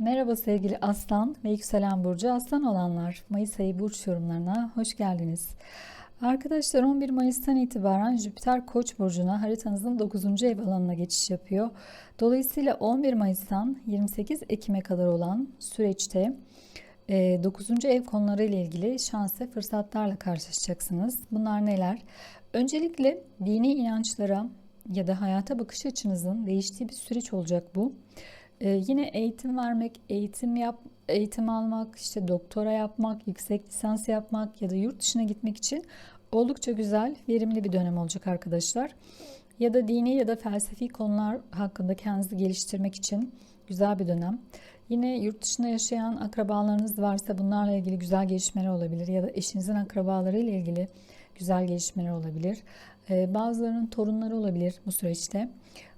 Merhaba sevgili Aslan ve Yükselen Burcu Aslan olanlar. Mayıs ayı burç yorumlarına hoş geldiniz. Arkadaşlar 11 Mayıs'tan itibaren Jüpiter Koç burcuna haritanızın 9. ev alanına geçiş yapıyor. Dolayısıyla 11 Mayıs'tan 28 Ekim'e kadar olan süreçte 9. E, ev konuları ile ilgili şans ve fırsatlarla karşılaşacaksınız. Bunlar neler? Öncelikle dini inançlara ya da hayata bakış açınızın değiştiği bir süreç olacak bu. Ee, yine eğitim vermek, eğitim yap, eğitim almak, işte doktora yapmak, yüksek lisans yapmak ya da yurt dışına gitmek için oldukça güzel, verimli bir dönem olacak arkadaşlar. Ya da dini ya da felsefi konular hakkında kendinizi geliştirmek için güzel bir dönem. Yine yurt dışında yaşayan akrabalarınız varsa bunlarla ilgili güzel gelişmeler olabilir ya da eşinizin akrabaları ile ilgili güzel gelişmeler olabilir. Ee, bazılarının torunları olabilir bu süreçte.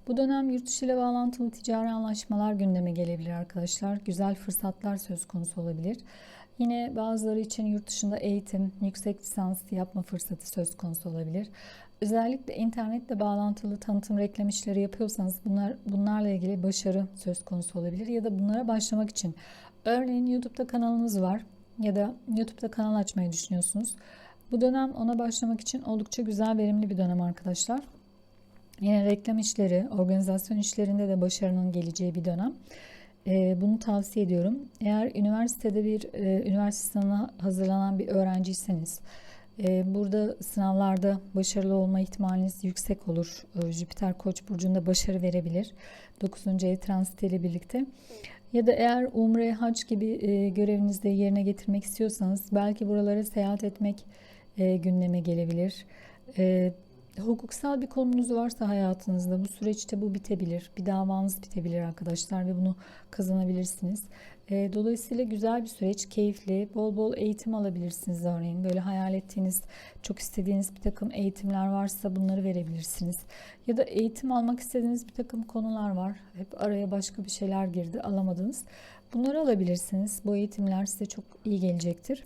Bu dönem yurt dışı ile bağlantılı ticari anlaşmalar gündeme gelebilir arkadaşlar. Güzel fırsatlar söz konusu olabilir. Yine bazıları için yurt dışında eğitim, yüksek lisans yapma fırsatı söz konusu olabilir. Özellikle internetle bağlantılı tanıtım reklam işleri yapıyorsanız bunlar bunlarla ilgili başarı söz konusu olabilir ya da bunlara başlamak için örneğin YouTube'da kanalınız var ya da YouTube'da kanal açmayı düşünüyorsunuz. Bu dönem ona başlamak için oldukça güzel verimli bir dönem arkadaşlar. Yine reklam işleri, organizasyon işlerinde de başarının geleceği bir dönem. E, bunu tavsiye ediyorum. Eğer üniversitede bir e, üniversite sınavına hazırlanan bir öğrenciyseniz, e, burada sınavlarda başarılı olma ihtimaliniz yüksek olur. E, Jüpiter Koç burcunda başarı verebilir. 9. ev transitiyle birlikte. Ya da eğer umre, hac gibi e, görevinizde yerine getirmek istiyorsanız belki buralara seyahat etmek e, gündeme gelebilir. E, Hukuksal bir konunuz varsa hayatınızda bu süreçte bu bitebilir. Bir davanız bitebilir arkadaşlar ve bunu kazanabilirsiniz. E, dolayısıyla güzel bir süreç, keyifli, bol bol eğitim alabilirsiniz örneğin. Böyle hayal ettiğiniz, çok istediğiniz bir takım eğitimler varsa bunları verebilirsiniz. Ya da eğitim almak istediğiniz bir takım konular var. Hep araya başka bir şeyler girdi, alamadınız. Bunları alabilirsiniz. Bu eğitimler size çok iyi gelecektir.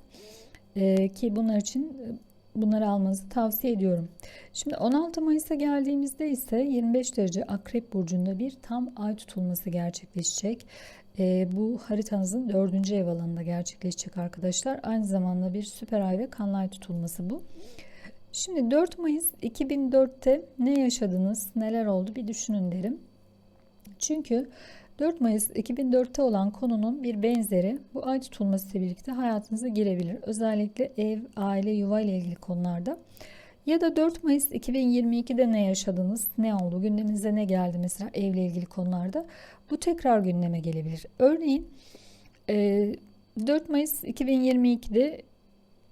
Ee, ki bunlar için bunları almanızı tavsiye ediyorum. Şimdi 16 Mayıs'a geldiğimizde ise 25 derece Akrep Burcu'nda bir tam ay tutulması gerçekleşecek. E, bu haritanızın 4. ev alanında gerçekleşecek arkadaşlar. Aynı zamanda bir süper ay ve kanlı ay tutulması bu. Şimdi 4 Mayıs 2004'te ne yaşadınız, neler oldu bir düşünün derim. Çünkü 4 Mayıs 2004'te olan konunun bir benzeri bu ay tutulması ile birlikte hayatınıza girebilir. Özellikle ev, aile, yuva ile ilgili konularda. Ya da 4 Mayıs 2022'de ne yaşadınız, ne oldu, gündeminize ne geldi mesela evle ilgili konularda. Bu tekrar gündeme gelebilir. Örneğin 4 Mayıs 2022'de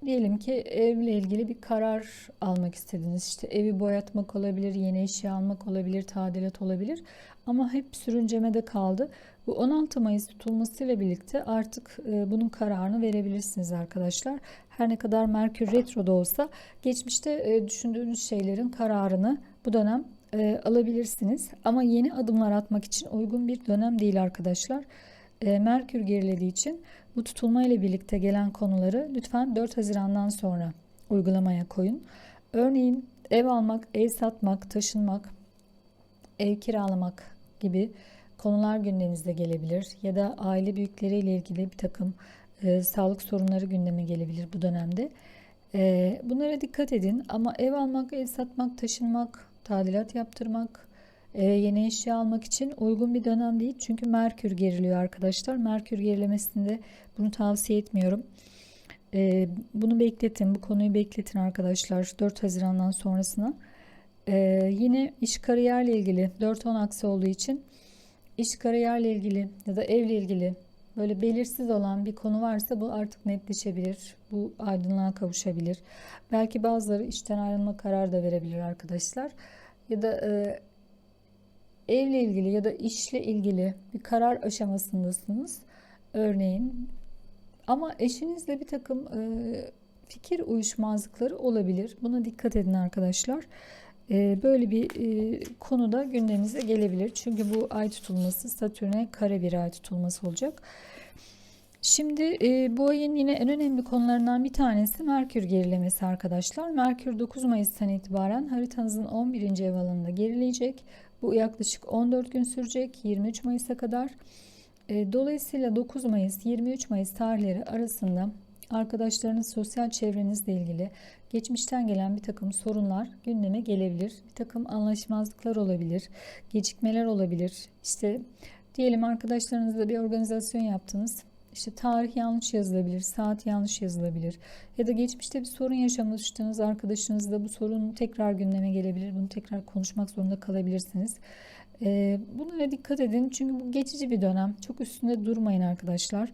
diyelim ki evle ilgili bir karar almak istediniz. İşte evi boyatmak olabilir, yeni eşya almak olabilir, tadilat olabilir. Ama hep sürüncemede kaldı. Bu 16 Mayıs tutulmasıyla birlikte artık e, bunun kararını verebilirsiniz arkadaşlar. Her ne kadar Merkür Retro'da olsa geçmişte e, düşündüğünüz şeylerin kararını bu dönem e, alabilirsiniz. Ama yeni adımlar atmak için uygun bir dönem değil arkadaşlar. E, Merkür gerilediği için bu tutulma ile birlikte gelen konuları lütfen 4 Haziran'dan sonra uygulamaya koyun. Örneğin ev almak, ev satmak, taşınmak, ev kiralamak gibi konular gündeminizde gelebilir ya da aile büyükleriyle ilgili bir takım e, sağlık sorunları gündeme gelebilir bu dönemde. E, bunlara dikkat edin ama ev almak, ev satmak, taşınmak, tadilat yaptırmak, e, yeni eşya almak için uygun bir dönem değil. Çünkü Merkür geriliyor arkadaşlar. Merkür gerilemesinde bunu tavsiye etmiyorum. E, bunu bekletin, bu konuyu bekletin arkadaşlar 4 Haziran'dan sonrasına. Ee, yine iş kariyerle ilgili 4-10 aksi olduğu için iş kariyerle ilgili ya da evle ilgili böyle belirsiz olan bir konu varsa bu artık netleşebilir. Bu aydınlığa kavuşabilir. Belki bazıları işten ayrılma kararı da verebilir arkadaşlar. Ya da e, evle ilgili ya da işle ilgili bir karar aşamasındasınız. Örneğin ama eşinizle bir takım e, fikir uyuşmazlıkları olabilir. Buna dikkat edin arkadaşlar. Ee, böyle bir e, konuda gündeminize gelebilir. Çünkü bu ay tutulması Satürn'e kare bir ay tutulması olacak. Şimdi e, bu ayın yine en önemli konularından bir tanesi Merkür gerilemesi arkadaşlar. Merkür 9 Mayıs'tan itibaren haritanızın 11. ev alanında gerileyecek. Bu yaklaşık 14 gün sürecek 23 Mayıs'a kadar. E, dolayısıyla 9 Mayıs 23 Mayıs tarihleri arasında arkadaşlarınız sosyal çevrenizle ilgili geçmişten gelen bir takım sorunlar gündeme gelebilir. Bir takım anlaşmazlıklar olabilir, gecikmeler olabilir. İşte diyelim arkadaşlarınızla bir organizasyon yaptınız. İşte tarih yanlış yazılabilir, saat yanlış yazılabilir. Ya da geçmişte bir sorun yaşamıştınız arkadaşınızla bu sorun tekrar gündeme gelebilir. Bunu tekrar konuşmak zorunda kalabilirsiniz. Ee, bunlara dikkat edin çünkü bu geçici bir dönem. Çok üstünde durmayın arkadaşlar.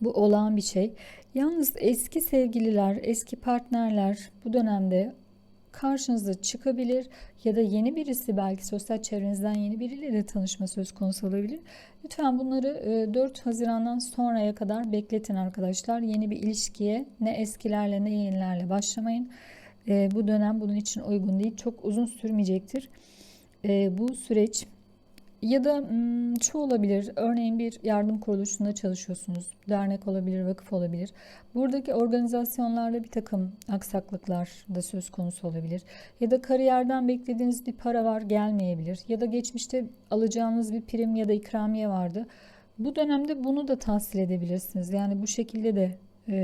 Bu olağan bir şey. Yalnız eski sevgililer, eski partnerler bu dönemde karşınıza çıkabilir ya da yeni birisi belki sosyal çevrenizden yeni biriyle de tanışma söz konusu olabilir. Lütfen bunları 4 e, Haziran'dan sonraya kadar bekletin arkadaşlar. Yeni bir ilişkiye ne eskilerle ne yenilerle başlamayın. E, bu dönem bunun için uygun değil. Çok uzun sürmeyecektir. E, bu süreç ya da şu olabilir. Örneğin bir yardım kuruluşunda çalışıyorsunuz. Dernek olabilir, vakıf olabilir. Buradaki organizasyonlarda bir takım aksaklıklar da söz konusu olabilir. Ya da kariyerden beklediğiniz bir para var gelmeyebilir. Ya da geçmişte alacağınız bir prim ya da ikramiye vardı. Bu dönemde bunu da tahsil edebilirsiniz. Yani bu şekilde de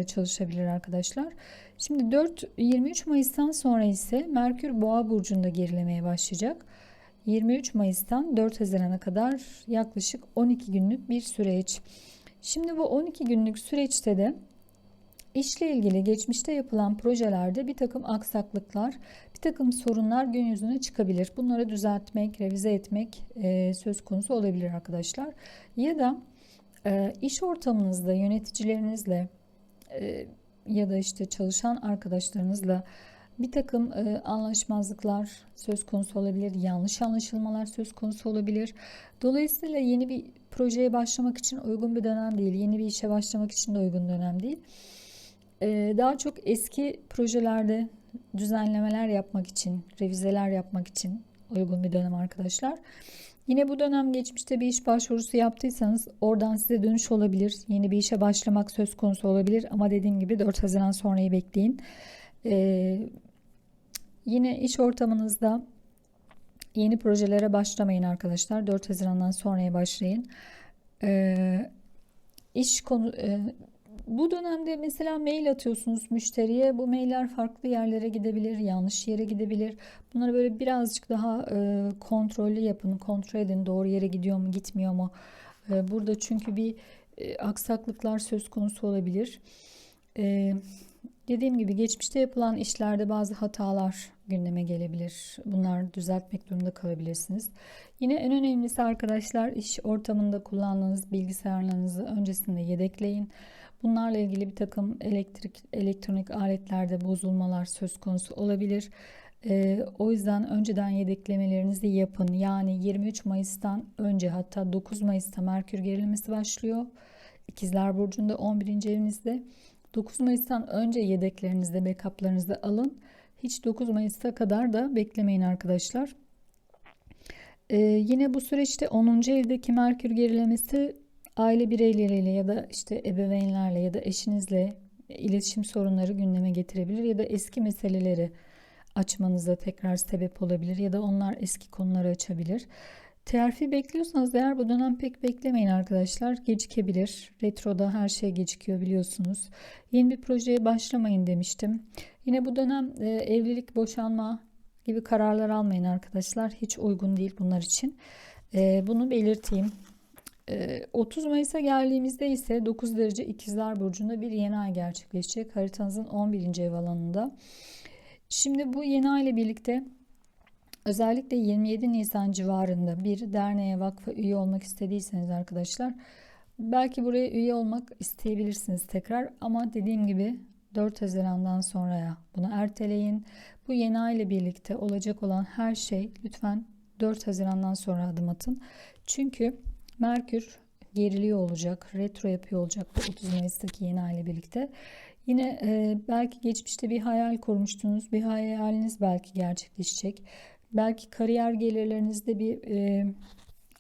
çalışabilir arkadaşlar. Şimdi 4-23 Mayıs'tan sonra ise Merkür Boğa burcunda gerilemeye başlayacak. 23 Mayıs'tan 4 Haziran'a kadar yaklaşık 12 günlük bir süreç. Şimdi bu 12 günlük süreçte de işle ilgili geçmişte yapılan projelerde bir takım aksaklıklar, bir takım sorunlar gün yüzüne çıkabilir. Bunları düzeltmek, revize etmek e, söz konusu olabilir arkadaşlar. Ya da e, iş ortamınızda yöneticilerinizle e, ya da işte çalışan arkadaşlarınızla bir takım e, anlaşmazlıklar söz konusu olabilir, yanlış anlaşılmalar söz konusu olabilir. Dolayısıyla yeni bir projeye başlamak için uygun bir dönem değil, yeni bir işe başlamak için de uygun dönem değil. E, daha çok eski projelerde düzenlemeler yapmak için, revizeler yapmak için uygun bir dönem arkadaşlar. Yine bu dönem geçmişte bir iş başvurusu yaptıysanız oradan size dönüş olabilir. Yeni bir işe başlamak söz konusu olabilir ama dediğim gibi 4 Haziran sonrayı bekleyin. Ee, yine iş ortamınızda yeni projelere başlamayın arkadaşlar. 4 Haziran'dan sonraya başlayın. Ee, iş konu e, bu dönemde mesela mail atıyorsunuz müşteriye. Bu mailler farklı yerlere gidebilir, yanlış yere gidebilir. Bunları böyle birazcık daha e, kontrollü yapın, kontrol edin. Doğru yere gidiyor mu, gitmiyor mu? E, burada çünkü bir e, aksaklıklar söz konusu olabilir. E, Dediğim gibi geçmişte yapılan işlerde bazı hatalar gündeme gelebilir. Bunlar düzeltmek durumunda kalabilirsiniz. Yine en önemlisi arkadaşlar iş ortamında kullandığınız bilgisayarlarınızı öncesinde yedekleyin. Bunlarla ilgili bir takım elektrik elektronik aletlerde bozulmalar söz konusu olabilir. Ee, o yüzden önceden yedeklemelerinizi yapın. Yani 23 Mayıs'tan önce hatta 9 Mayıs'ta Merkür gerilemesi başlıyor. İkizler Burcu'nda 11. evinizde. 9 Mayıs'tan önce yedeklerinizde, backup'larınızı alın. Hiç 9 Mayıs'a kadar da beklemeyin arkadaşlar. Ee, yine bu süreçte 10. evdeki Merkür gerilemesi aile bireyleriyle ya da işte ebeveynlerle ya da eşinizle iletişim sorunları gündeme getirebilir ya da eski meseleleri açmanıza tekrar sebep olabilir ya da onlar eski konuları açabilir. Terfi bekliyorsanız eğer bu dönem pek beklemeyin arkadaşlar. Gecikebilir. Retroda her şey gecikiyor biliyorsunuz. Yeni bir projeye başlamayın demiştim. Yine bu dönem e, evlilik, boşanma gibi kararlar almayın arkadaşlar. Hiç uygun değil bunlar için. E, bunu belirteyim. E, 30 Mayıs'a geldiğimizde ise 9 derece ikizler burcunda bir yeni ay gerçekleşecek. Haritanızın 11. ev alanında. Şimdi bu yeni ay ile birlikte Özellikle 27 Nisan civarında bir derneğe vakfa üye olmak istediyseniz arkadaşlar belki buraya üye olmak isteyebilirsiniz tekrar ama dediğim gibi 4 Haziran'dan sonraya bunu erteleyin. Bu yeni ay ile birlikte olacak olan her şey lütfen 4 Haziran'dan sonra adım atın. Çünkü Merkür geriliyor olacak, retro yapıyor olacak bu 30 Mayıs'taki yeni ay ile birlikte. Yine e, belki geçmişte bir hayal kurmuştunuz, bir hayaliniz belki gerçekleşecek. Belki kariyer gelirlerinizde bir e,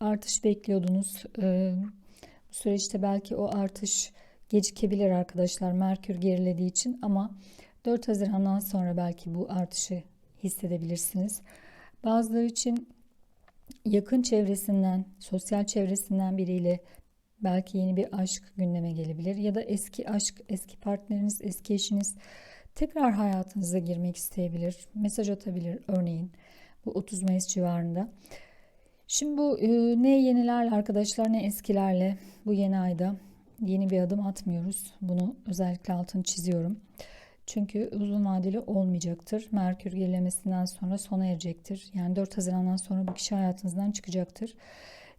artış bekliyordunuz. E, bu süreçte belki o artış gecikebilir arkadaşlar Merkür gerilediği için ama 4 Haziran'dan sonra belki bu artışı hissedebilirsiniz. Bazıları için yakın çevresinden, sosyal çevresinden biriyle Belki yeni bir aşk gündeme gelebilir ya da eski aşk, eski partneriniz, eski eşiniz tekrar hayatınıza girmek isteyebilir. Mesaj atabilir örneğin bu 30 Mayıs civarında. Şimdi bu e, ne yenilerle arkadaşlar ne eskilerle bu yeni ayda yeni bir adım atmıyoruz. Bunu özellikle altını çiziyorum. Çünkü uzun vadeli olmayacaktır. Merkür gerilemesinden sonra sona erecektir. Yani 4 Haziran'dan sonra bu kişi hayatınızdan çıkacaktır.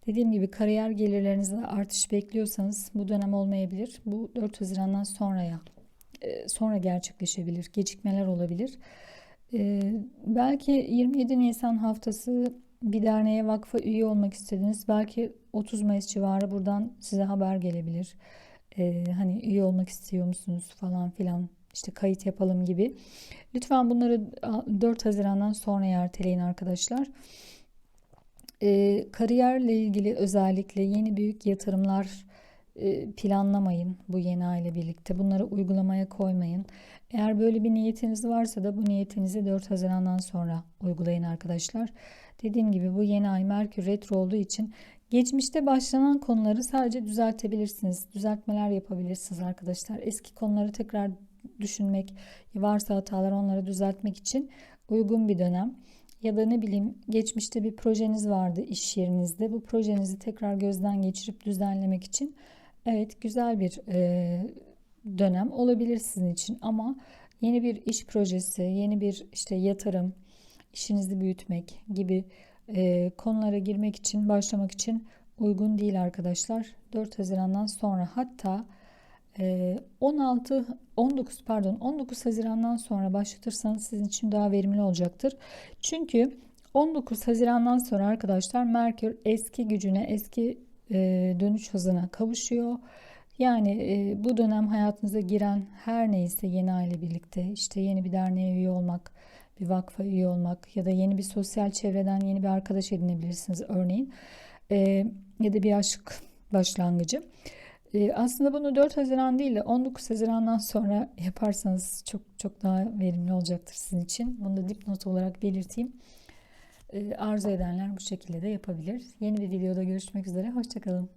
Dediğim gibi kariyer gelirlerinizde artış bekliyorsanız bu dönem olmayabilir. Bu 4 Haziran'dan sonraya e, sonra gerçekleşebilir. Gecikmeler olabilir. E, belki 27 Nisan haftası bir derneğe vakfa üye olmak istediniz. Belki 30 Mayıs civarı buradan size haber gelebilir. E, hani üye olmak istiyor musunuz falan filan işte kayıt yapalım gibi. Lütfen bunları 4 Haziran'dan sonra erteleyin arkadaşlar. E, kariyerle ilgili özellikle yeni büyük yatırımlar planlamayın bu yeni aile birlikte. Bunları uygulamaya koymayın. Eğer böyle bir niyetiniz varsa da bu niyetinizi 4 Haziran'dan sonra uygulayın arkadaşlar. Dediğim gibi bu yeni ay Merkür retro olduğu için geçmişte başlanan konuları sadece düzeltebilirsiniz. Düzeltmeler yapabilirsiniz arkadaşlar. Eski konuları tekrar düşünmek, varsa hatalar onları düzeltmek için uygun bir dönem. Ya da ne bileyim geçmişte bir projeniz vardı iş yerinizde. Bu projenizi tekrar gözden geçirip düzenlemek için evet güzel bir e, dönem olabilir sizin için. Ama yeni bir iş projesi, yeni bir işte yatırım, işinizi büyütmek gibi e, konulara girmek için, başlamak için uygun değil arkadaşlar. 4 Haziran'dan sonra hatta 16 19 pardon 19 Haziran'dan sonra başlatırsanız sizin için daha verimli olacaktır. Çünkü 19 Haziran'dan sonra arkadaşlar Merkür eski gücüne, eski dönüş hızına kavuşuyor. Yani e, bu dönem hayatınıza giren her neyse yeni aile birlikte işte yeni bir derneğe üye olmak, bir vakfa üye olmak ya da yeni bir sosyal çevreden yeni bir arkadaş edinebilirsiniz örneğin. E, ya da bir aşk başlangıcı. Aslında bunu 4 Haziran değil de 19 Haziran'dan sonra yaparsanız çok çok daha verimli olacaktır sizin için. Bunu da dipnot olarak belirteyim. Ee, arzu edenler bu şekilde de yapabilir. Yeni bir videoda görüşmek üzere. Hoşçakalın.